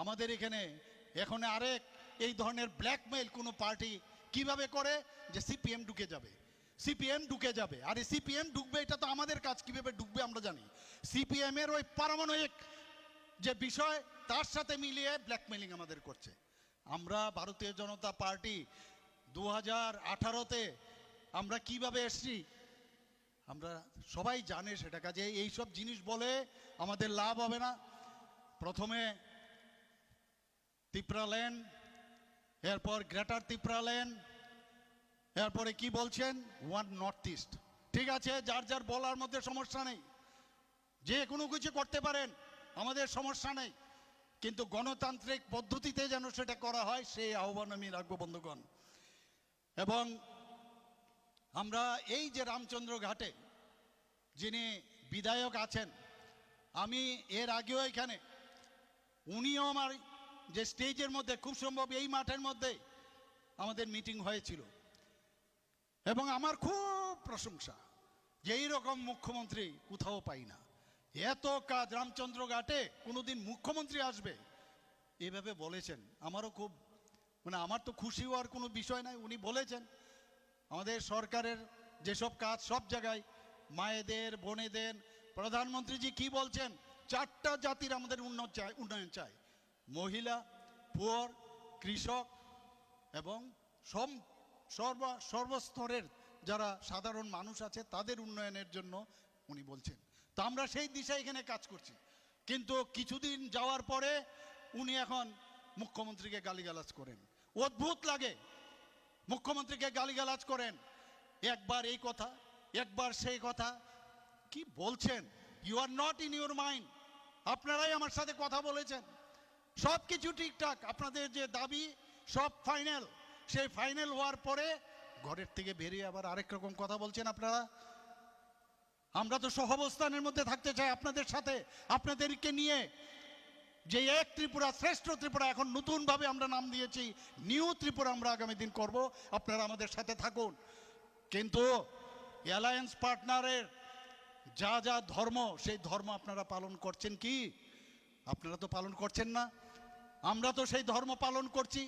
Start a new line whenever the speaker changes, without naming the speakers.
আমাদের এখানে এখন আরেক এই ধরনের ব্ল্যাকমেইল কোনো পার্টি কীভাবে করে? যে সিপিএম ঢুকে যাবে। সিপিএম ঢুকে যাবে। আর সিপিএম ঢুকবে, এটা তো আমাদের কাজ, কীভাবে ঢুকবে আমরা জানি। সিপিএম এর ওই পারমাণবিক যে বিষয়, তার সাথে মিলিয়ে ব্ল্যাকমেলিং আমাদের করছে। আমরা ভারতীয় জনতা পার্টি দু হাজার আঠারোতে আমরা কীভাবে এসছি? আমরা সবাই জানে সেটা। কাজে এইসব জিনিস বলে আমাদের লাভ হবে না। প্রথমে তিপ্রা ল্যান্ড এরপর গ্রেটার তিপ্রা ল্যান্ড এরপরে কি বলছেন? One north east. ঠিক আছে, যার যার বলার মধ্যে সমস্যা নেই। যে কোনো কিছু করতে পারেন, আমাদের সমস্যা নেই। কিন্তু গণতান্ত্রিক পদ্ধতিতে যেন সেটা করা হয়, সেই আহ্বান আমি রাখব বন্ধুগণ। এবং আমরা এই যে রামচন্দ্র ঘাটে যিনি বিধায়ক আছেন, আমি এর আগেও এখানে, উনিও আমার যে স্টেজের মধ্যে, খুব সম্ভব এই মাঠের মধ্যে আমাদের মিটিং হয়েছিল। এবং আমার খুব প্রশংসা যে এইরকম মুখ্যমন্ত্রী কোথাও পাই না। এত কাজ রামচন্দ্র ঘাটে কোনোদিন মুখ্যমন্ত্রী আসবে? এভাবে বলেছেন। আমারও খুব মানে আমার তো খুশি হওয়ার কোনো বিষয় নাই। উনি বলেছেন, আমাদের সরকারের যেসব কাজ সব জায়গায়, মায়েদের, বোনেদের, প্রধানমন্ত্রীজি কি বলছেন? চারটা জাতির আমাদের উন্নত চায়, উন্নয়ন চাই মহিলা, পুয়ার, কৃষক এবং সম, সর্ব, সর্বস্তরের যারা সাধারণ মানুষ আছে, তাদের উন্নয়নের জন্য উনি বলছেন। তো আমরা সেই দিশায় এখানে কাজ করছি। কিন্তু কিছুদিন যাওয়ার পরে উনি এখন মুখ্যমন্ত্রীকে গালিগালাজ করেন। অদ্ভুত লাগে মুখ্যমন্ত্রীকে গালিগালাজ করেন। একবার এই কথা, একবার সেই কথা। কি বলছেন? You are not in your mind আপনারাই আমার সাথে কথা বলেছেন। সব কিছু ঠিকঠাক। আপনাদের যে দাবি, সব ফাইনাল। সেই ফাইনাল হওয়ার পরে ঘরের থেকে বেরিয়ে আবার আরেক রকম কথা বলছেন আপনারা। আমরা তো সহাবস্থানের মধ্যে থাকতে চাই আপনাদের সাথে, আপনাদেরকে নিয়ে। যে এক ত্রিপুরা, শ্রেষ্ঠ ত্রিপুরা এখন নতুনভাবে আমরা নাম দিয়েছি, নিউ ত্রিপুরা আমরা আগামী দিন করব। আপনারা আমাদের সাথে থাকুন। কিন্তু অ্যালায়েন্স পার্টনারের যা যা ধর্ম, সেই ধর্ম আপনারা পালন করছেন কি? আপনারা তো পালন করছেন না। আমরা তো সেই ধর্ম পালন করছি।